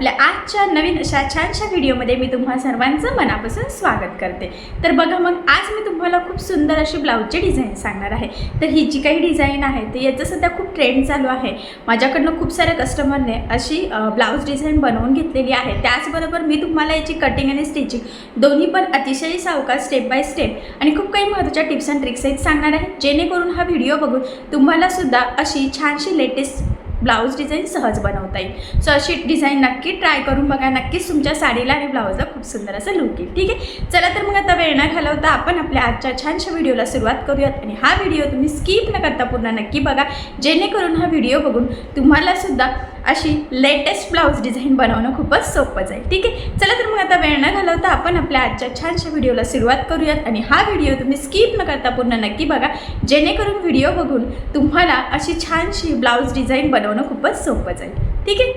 आपल्या आजच्या नवीन अशा छानशा व्हिडिओमध्ये मी तुम्हा सर्वांचं मनापासून स्वागत करते. तर बघा मग आज मी तुम्हाला खूप सुंदर अशी ब्लाऊजची डिझाईन सांगणार आहे. तर ही जी काही डिझाईन आहे तर याचं सध्या खूप ट्रेंड चालू आहे. माझ्याकडनं खूप साऱ्या कस्टमरने अशी ब्लाऊज डिझाईन बनवून घेतलेली आहे. त्याचबरोबर मी तुम्हाला याची कटिंग आणि स्टिचिंग दोन्ही पण अतिशय सावकाश स्टेप बाय स्टेप आणि खूप काही महत्त्वाच्या टिप्स अँड ट्रिक्स आहेत सांगणार आहे. जेणेकरून हा व्हिडिओ बघून तुम्हाला सुद्धा अशी छानशी लेटेस्ट ब्लाऊज डिझाईन सहज बनवता येईल. सो अशी डिझाईन नक्की ट्राय करून बघा. नक्कीच तुमच्या साडीला आणि ब्लाऊजला खूप सुंदर असं लुक येईल. ठीक आहे? चला तर मग आता वेळ न घालवता आपण आपल्या आजच्या छानशा व्हिडिओला सुरुवात करूयात. आणि हा व्हिडिओ तुम्ही स्किप न करता पूर्ण नक्की बघा. जेणेकरून हा व्हिडिओ बघून तुम्हाला सुद्धा अशी लेटेस्ट ब्लाऊज डिझाईन बनवणं खूपच सोपं जाईल. ठीक आहे? चला तर मग आता वेळ न घालवता आपण आपल्या आजच्या छानशा व्हिडिओला सुरुवात करूयात. आणि हा व्हिडिओ तुम्ही स्किप न करता पूर्ण नक्की बघा. जेणेकरून व्हिडिओ बघून तुम्हाला अशी छानशी ब्लाऊज डिझाईन बनव बनवणं खूपच सोपं जाईल. ठीक आहे?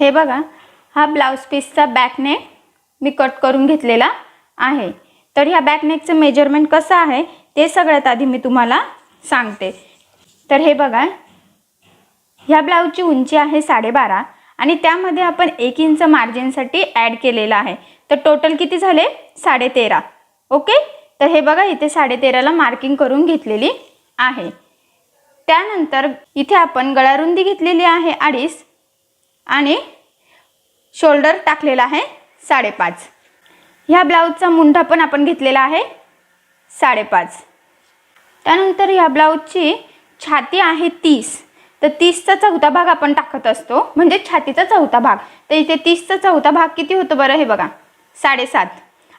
हे बघा हा ब्लाऊज पीसचा बॅकनेक मी कट करून घेतलेला आहे. तर ह्या बॅकनेकचं मेजरमेंट कसं आहे ते सगळ्यात आधी मी तुम्हाला सांगते. तर हे बघा ह्या ब्लाऊजची उंची आहे साडेबारा आणि त्यामध्ये आपण एक इंच मार्जिनसाठी ॲड केलेलं आहे. तर टोटल किती झाले? साडेतेरा. ओके? तर हे बघा इथे साडेतेराला मार्किंग करून घेतलेली आहे. त्यानंतर इथे आपण गळारुंदी घेतलेली आहे अडीच आणि शोल्डर टाकलेला आहे साडेपाच. ह्या ब्लाऊजचा मुंढा पण आपण घेतलेला आहे साडेपाच. त्यानंतर ह्या ब्लाऊजची छाती आहे तीस. तर तीसचा चौथा भाग आपण टाकत असतो. म्हणजे छातीचा चौथा भाग. तर इथे तीसचा चौथा भाग किती होतो बरं हे बघा. साडेसात.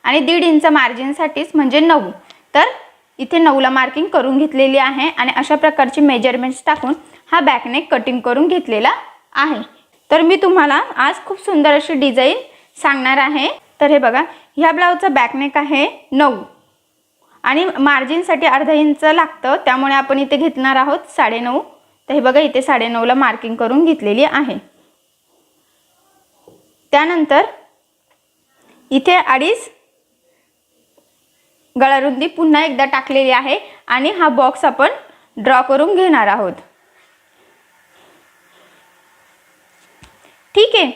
आणि दीड इंच मार्जिनसाठीच म्हणजे नऊ. तर इथे नऊला मार्किंग करून घेतलेली आहे आणि अशा प्रकारची मेजरमेंट्स टाकून हा बॅकनेक कटिंग करून घेतलेला आहे. तर मी तुम्हाला आज खूप सुंदर अशी डिझाईन सांगणार आहे. तर हे बघा ह्या ब्लाऊजचा बॅकनेक आहे नऊ. आणि मार्जिनसाठी अर्धा इंच लागतं त्यामुळे आपण इथे घेतणार आहोत साडेनऊ. तर हे बघा इथे साडेनऊला मार्किंग करून घेतलेली आहे. त्यानंतर इथे अडीच गळारुंदी पुन्हा एकदा टाकलेली आहे आणि हा बॉक्स आपण ड्रॉ करून घेणार आहोत. ठीक आहे.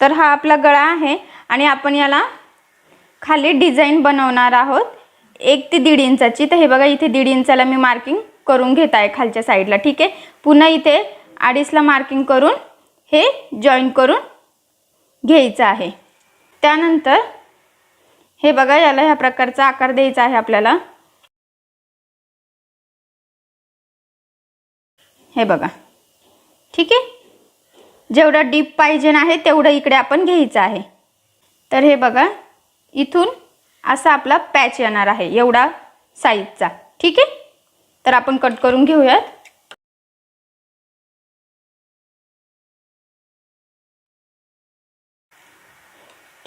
तर हा आपला गळा आहे आणि आपण याला खाली डिझाईन बनवणार आहोत. एक ते दीड इंचाची. तर हे बघा इथे दीड इंचाला मी मार्किंग करून घेत आहे खालच्या साईडला ठीक आहे? पुन्हा इथे अडीचला मार्किंग करून हे जॉईन करून घ्यायचं आहे. त्यानंतर हे बघा याला ह्या प्रकारचा आकार द्यायचा आहे आपल्याला. हे बघा. ठीक आहे? जेवढं डीप पाहिजे आहे तेवढं इकडे आपण घ्यायचं आहे. तर हे बघा इथून असा आपला पॅच येणार आहे एवढा साईजचा ठीक आहे? तर आपण कट करून घेऊयात.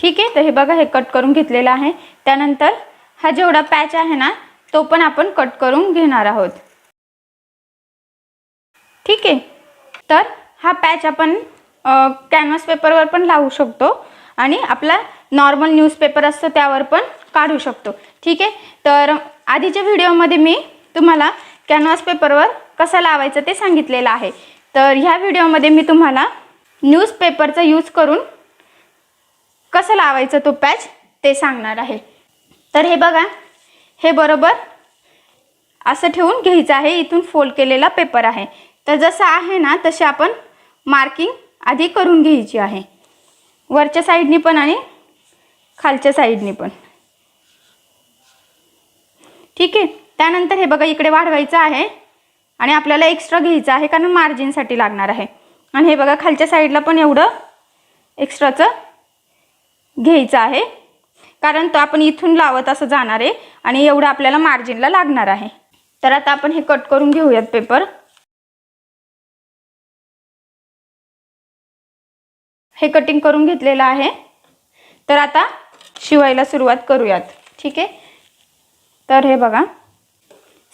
ठीक आहे? तर हे बघा हे कट करून घेतलेलं आहे. त्यानंतर हा जेवढा पॅच आहे ना तो पण आपण कट करून घेणार आहोत. ठीक आहे? तर हा पॅच आपण कॅनव्हास पेपरवर पण लावू शकतो आणि आपला नॉर्मल न्यूजपेपर असतो त्यावर पण काढू शकतो. ठीक आहे? तर आधीच्या व्हिडिओमध्ये मी तुम्हाला कॅनव्हास पेपरवर कसा लावायचं ते सांगितलेलं आहे. तर ह्या व्हिडिओमध्ये मी तुम्हाला न्यूजपेपरचा यूज करून कसं लावायचं तो पॅच ते सांगणार आहे. तर हे बघा हे बरोबर असं ठेवून घ्यायचं आहे. इथून फोल्ड केलेला पेपर आहे. तर जसं आहे ना तसे आपण मार्किंग आधी करून घ्यायची आहे. वरच्या साईडनी पण आणि खालच्या साईडनी पण. ठीक आहे? त्यानंतर हे बघा इकडे वाढवायचं आहे आणि आपल्याला एक्स्ट्रा घ्यायचं आहे कारण मार्जिनसाठी लागणार आहे. आणि हे बघा खालच्या साईडला पण एवढं एक्स्ट्राचं घ्यायचं आहे. कारण तो आपण इथून लावत असं जाणार आहे आणि एवढं आपल्याला मार्जिनला लागणार आहे. तर आता आपण हे कट करून घेऊयात पेपर हे कटिंग करून घेतलेलं आहे. तर आता शिवायला सुरुवात करूयात. ठीक आहे? तर हे बघा.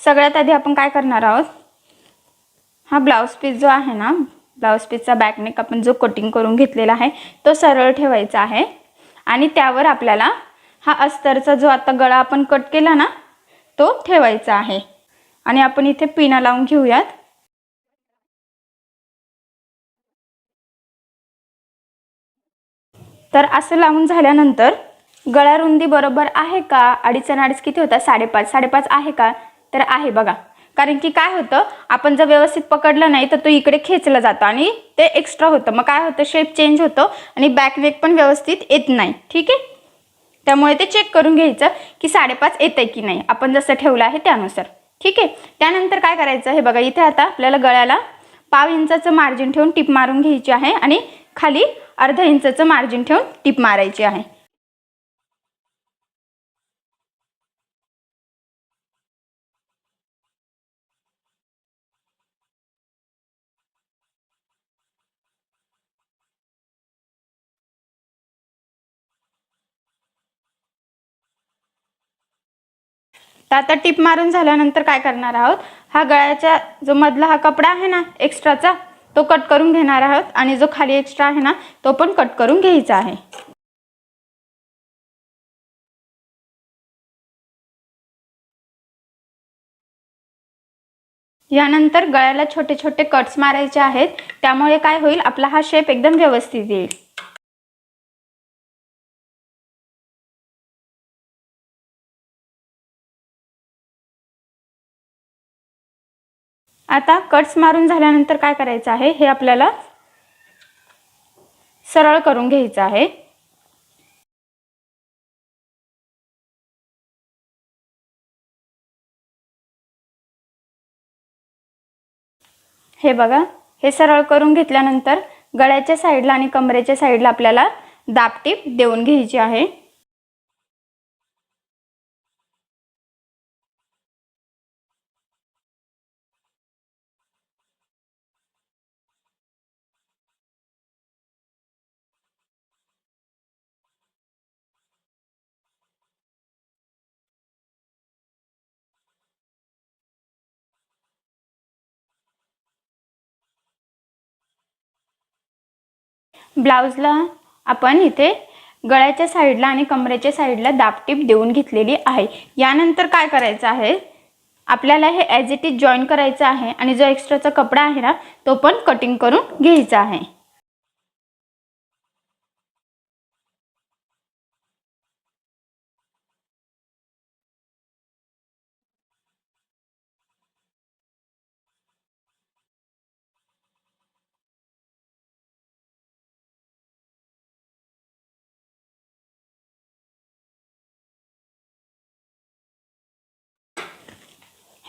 सगळ्यात आधी आपण काय करणार आहोत? हा ब्लाऊज पीस जो आहे ना ब्लाऊज पीसचा बॅकनेक आपण जो कटिंग करून घेतलेला आहे तो सरळ ठेवायचा आहे. आणि त्यावर आपल्याला हा अस्तरचा जो आता गळा आपण कट केला ना तो ठेवायचा आहे. आणि आपण इथे पिना लावून घेऊयात. तर असं लावून झाल्यानंतर गळा रुंदी बरोबर आहे का? अडीच अडीच किती होता? साडेपाच. साडेपाच आहे का? तर आहे बघा. कारण की काय होतं आपण जर व्यवस्थित पकडलं नाही तर तो इकडे खेचला जातो आणि ते एक्स्ट्रा होतं. मग काय होतं शेप चेंज होतो आणि बॅकवेक पण व्यवस्थित येत नाही. ठीक आहे? त्यामुळे ते चेक करून घ्यायचं की साडेपाच येतं की नाही. आपण जसं ठेवलं आहे त्यानुसार. ठीक आहे? त्यानंतर काय करायचं हे बघा इथे आता आपल्याला गळ्याला पाव इंचाचं मार्जिन ठेवून टिप मारून घ्यायची आहे आणि खाली अर्धा इंचाचं मार्जिन ठेवून टिप मारायची आहे. तर आता टिप मारून झाल्यानंतर काय करणार आहोत? हा गळ्याचा जो मधला हा कपडा आहे ना एक्स्ट्राचा तो कट करून घेणार आहोत आणि जो खाली एक्स्ट्रा आहे ना तो पण कट करून घ्यायचा आहे. यानंतर गळ्याला छोटे छोटे कट्स मारायचे आहेत. त्यामुळे काय होईल? आपला हा शेप एकदम व्यवस्थित येईल. आता कट्स मारून झाल्यानंतर काय करायचं आहे? हे आपल्याला सरळ करून घ्यायचं आहे. हे बघा हे सरळ करून घेतल्यानंतर गळ्याच्या साईडला आणि कमरेच्या साईडला आपल्याला दापटीप देऊन घ्यायची आहे. ब्लाऊजला आपण इथे गळ्याच्या साईडला आणि कमरेच्या साईडला दापटीप देऊन घेतलेली आहे. यानंतर काय करायचं आहे? आपल्याला हे ॲज इट इज जॉईन करायचं आहे आणि जो एक्स्ट्राचा कपडा आहे ना तो पण कटिंग करून घ्यायचा आहे.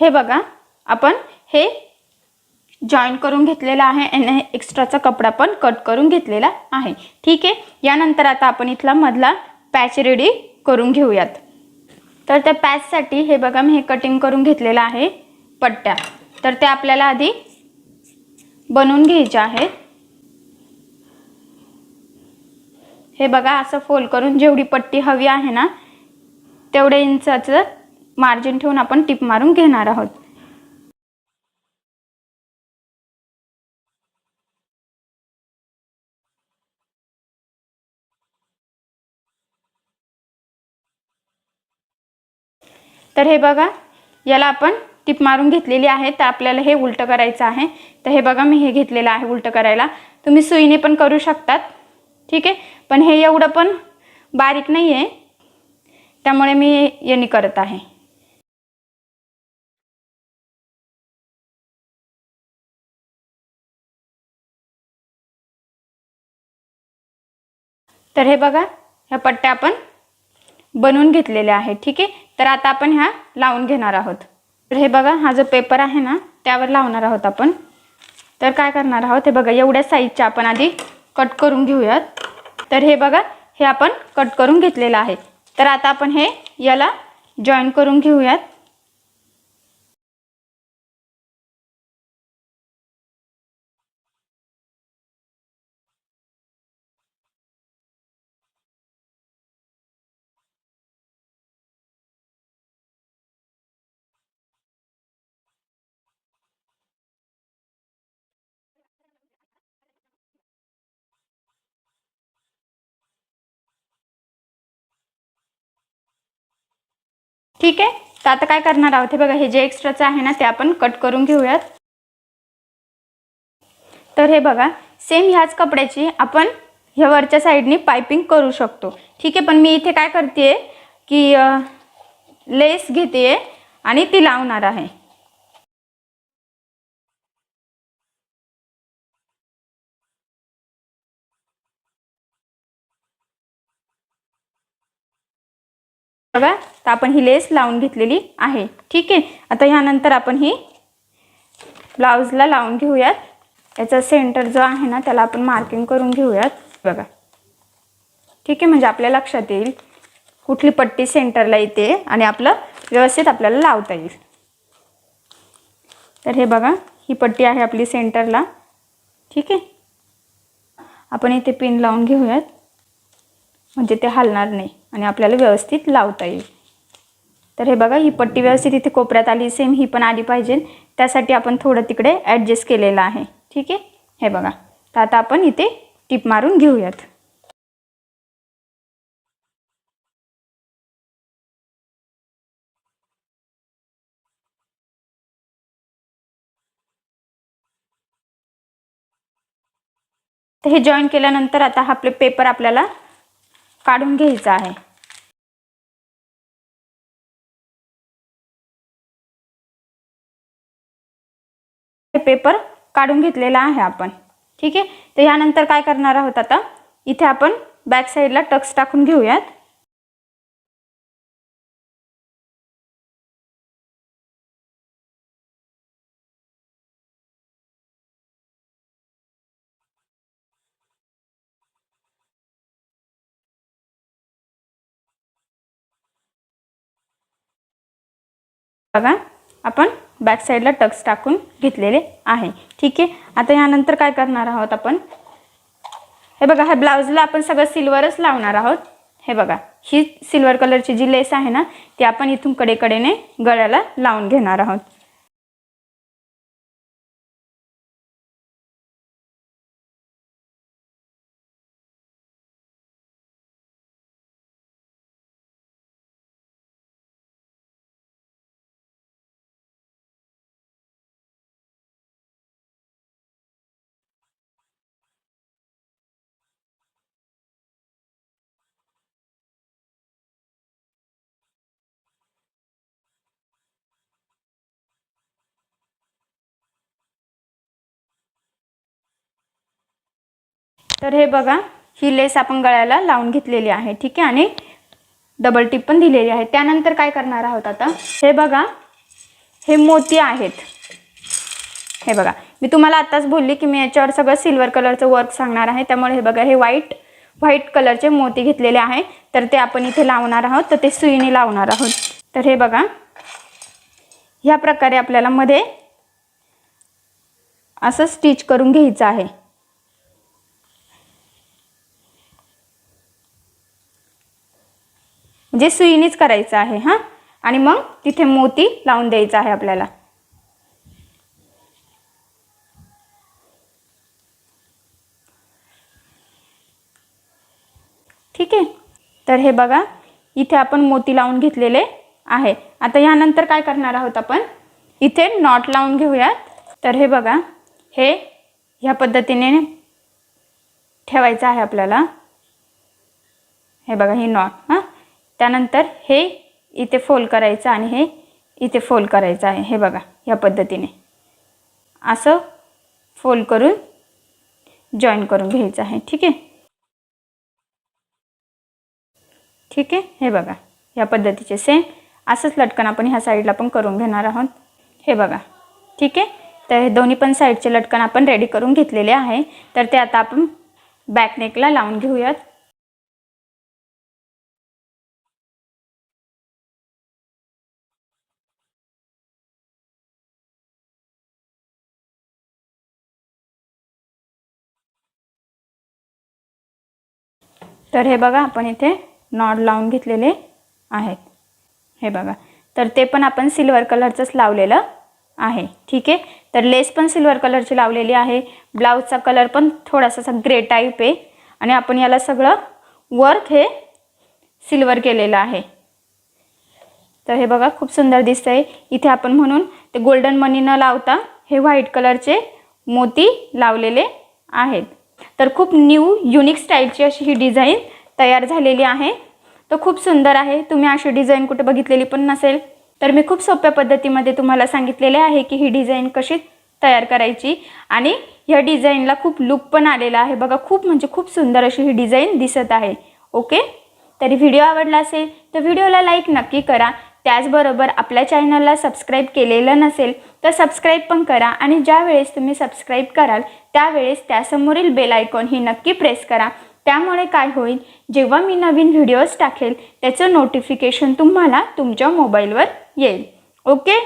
हे बघा आपण हे जॉईन करून घेतलेला आहे आणि एक्स्ट्राचा कपडा पण कट करून घेतलेला आहे. ठीक आहे? यानंतर आता आपण इथला मधला पॅच रेडी करून घेऊयात. तर त्या पॅचसाठी हे बघा मी हे कटिंग करून घेतलेलं आहे पट्ट्या. तर त्या आपल्याला आधी बनवून घ्यायच्या आहेत. हे बघा असं फोल्ड करून जेवढी पट्टी हवी आहे ना तेवढ्या इंचाचं मार्जिन ठेवून आपण टिप मारून घेणार आहोत. तर हे बघा याला आपण टिप मारून घेतलेली आहे तर आपल्याला हे उलटं करायचं आहे. तर हे बघा मी हे घेतलेलं आहे उलटं करायला. तुम्ही सुईने पण करू शकतात ठीक आहे? पण हे एवढं पण बारीक नाही आहे त्यामुळे मी याने करत आहे. तर हे बघा ह्या पट्ट्या आपण बनवून घेतलेल्या आहेत ठीक आहे? तर आता आपण ह्या लावून घेणार आहोत. तर हे बघा हा जो पेपर आहे ना त्यावर लावणार आहोत आपण. तर काय करणार आहोत हे बघा एवढ्या साईजच्या आपण आधी कट करून घेऊयात. तर हे बघा हे आपण कट करून घेतलेलं आहे. तर आता आपण हे याला जॉईन करून घेऊयात. ठीक आहे? तर आता काय करणार आहोत? हे बघा हे जे एक्स्ट्राचं आहे ना ते आपण कट करून घेऊयात. तर हे बघा सेम ह्याच कपड्याची आपण ह्या वरच्या साईडनी पायपिंग करू शकतो. ठीक आहे? पण मी इथे काय करते की लेस घेते आणि ती लावणार आहे. बघा तर आपण ही लेस लावून घेतलेली आहे. ठीक आहे? आता ह्यानंतर आपण ही ब्लाऊजला लावून घेऊयात. याचा सेंटर जो आहे ना त्याला आपण मार्किंग करून घेऊयात. बघा. ठीक आहे? म्हणजे आपल्या लक्षात येईल. कुठली पट्टी सेंटरला येते आणि आपलं व्यवस्थित आपल्याला लावता येईल. तर हे बघा. ही पट्टी आहे आपली सेंटरला ठीक आहे? आपण इथे पिन लावून घेऊयात. म्हणजे ते हलणार नाही आणि आपल्याला व्यवस्थित लावता येईल. तर हे बघा ही पट्टी व्यवस्थित इथे कोपऱ्यात आली सेम ही पण आली पाहिजे. त्यासाठी आपण थोडं तिकडे ॲडजस्ट केलेलं आहे. ठीक आहे? हे बघा. तर आता आपण इथे टिप मारून घेऊयात. तर हे जॉईन केल्यानंतर आता हा आपले पेपर आपल्याला काढून घ्यायचा आहे. हे पेपर काढून घेतलेला आहे आपण. ठीक आहे? तर ह्यानंतर काय करणार आहोत आता? इथे आपण बॅक साईडला टक्स टाकून घेऊयात. बघा. आपण बॅक साईडला टक्स टाकून घेतलेले आहे. ठीक आहे? आता यानंतर काय करणार आहोत आपण? हे बघा ह्या ब्लाऊजला आपण सगळं सिल्वरच लावणार आहोत. हे बघा ही सिल्वर कलरची जी लेस आहे ना ती आपण इथून कडेकडेने गळ्याला लावून घेणार आहोत. तर हे बघा ही लेस आपण गळ्याला लावून घेतलेली आहे ठीक आहे? आणि डबल टिप पण दिलेली आहे. त्यानंतर काय करणार आहोत आता? हे बघा हे मोती आहेत. हे बघा मी तुम्हाला आत्ताच बोलली की मी याच्यावर सगळं सिल्वर कलरचं वर्क सांगणार आहे. त्यामुळे हे बघा हे व्हाईट व्हाईट कलरचे मोती घेतलेले आहे. तर ते आपण इथे लावणार आहोत. तर ते सुईने लावणार आहोत. तर हे बघा ह्या प्रकारे आपल्याला मध्ये असं स्टिच करून घ्यायचं आहे. जे सुईनेच करायचं आहे हां? आणि मग तिथे मोती लावून द्यायचा आहे आपल्याला. ठीक आहे? तर हे बघा इथे आपण मोती लावून घेतलेले आहे. आता यानंतर काय करणार आहोत आपण? इथे नॉट लावून घेऊयात. तर हे बघा हे ह्या पद्धतीने ठेवायचं आहे आपल्याला. हे बघा ही नॉट हां? त्यानंतर हे इथे फोल्ड करायचं आणि हे इथे फोल्ड करायचं आहे. हे बघा ह्या पद्धतीने. असं फोल्ड करून जॉईन करून घ्यायचं आहे. ठीक आहे? ठीक आहे? हे बघा ह्या पद्धतीचे. सेम असंच लटकन आपण ह्या साईडला पण करून घेणार आहोत. हे बघा ठीक आहे? तर हे दोन्ही पण साईडचे लटकन आपण रेडी करून घेतलेले आहे. तर ते आता आपण बॅक नेकला लावून घेऊयात. तर हे बघा आपण इथे नॉड लावून घेतलेले आहेत. हे बघा. तर ते पण आपण सिल्वर कलरचंच लावलेलं आहे. ठीक आहे? तर लेस पण सिल्वर कलरची लावलेली आहे. ब्लाऊजचा कलर पण थोडासा असा ग्रे टाईप आहे. आणि आपण याला सगळं वर्क हे सिल्वर केलेलं आहे. तर हे बघा खूप सुंदर दिसतं आहे इथे आपण म्हणून ते गोल्डन मनी न लावता हे व्हाईट कलरचे मोती लावलेले आहेत. तर खूप न्यू युनिक स्टाईलची अशी ही डिझाईन तयार झालेली आहे. तर खूप सुंदर आहे. तुम्ही अशी डिझाईन कुठे बघितलेली पण नसेल तर मी खूप सोप्या पद्धतीमध्ये तुम्हाला सांगितलेले आहे की ही डिझाईन कशी तयार करायची आणि ह्या डिझाईनला खूप लुक पण आलेला आहे. बघा खूप म्हणजे खूप सुंदर अशी ही डिझाईन दिसत आहे. ओके तरी व्हिडिओ आवडला असेल तर व्हिडिओला लाईक नक्की करा. त्याचबरोबर आपल्या चॅनलला सबस्क्राईब केलेलं नसेल तर सबस्क्राईब पण करा आणि ज्या वेळेस तुम्ही सबस्क्राईब कराल त्यावेळेस त्यासमोरील बेल आयकॉन ही नक्की प्रेस करा. त्यामुळे काय होईल जेव्हा मी नवीन व्हिडिओज टाकेल त्याचं नोटिफिकेशन तुम्हाला तुमच्या मोबाईलवर येईल. ओके?